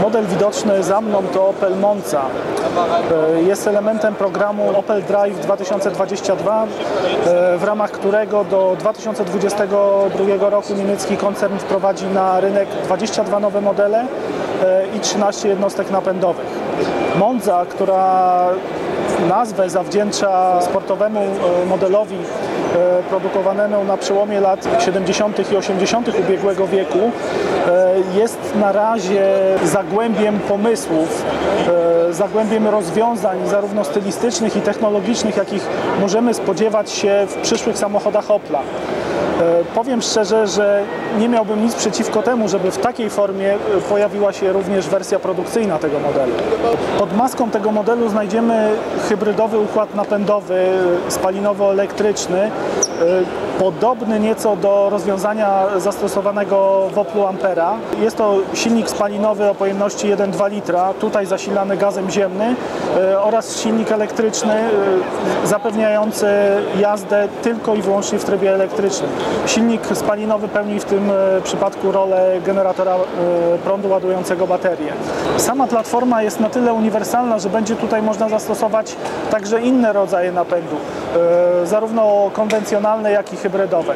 Model widoczny za mną to Opel Monza. E, Jest elementem programu Opel Drive 2022, e, w ramach którego do 2022 roku niemiecki koncern wprowadzi na rynek 22 nowe modele e, i 13 jednostek napędowych. Monza, która nazwę zawdzięcza sportowemu e, modelowi e, produkowanemu na przełomie lat 70. i 80. ubiegłego wieku, e, jest na razie zagłębiem pomysłów, zagłębiem rozwiązań zarówno stylistycznych i technologicznych, jakich możemy spodziewać się w przyszłych samochodach Opla. Powiem szczerze, że nie miałbym nic przeciwko temu, żeby w takiej formie e, pojawiła się również wersja produkcyjna tego modelu. Pod maską tego modelu znajdziemy hybrydowy układ napędowy e, spalinowo-elektryczny, podobny nieco do rozwiązania zastosowanego w Oplu Ampera. Jest to silnik spalinowy o pojemności 1,2 litra, tutaj zasilany gazem ziemnym e, oraz silnik elektryczny e, zapewniający jazdę tylko i wyłącznie w trybie elektrycznym. Silnik spalinowy pełni w tym e, przypadku rolę generatora prądu ładującego baterię. Sama platforma jest na tyle uniwersalna, że będzie tutaj można zastosować także inne rodzaje napędu, E, zarówno konwencjonalne, jak i hybrydowe.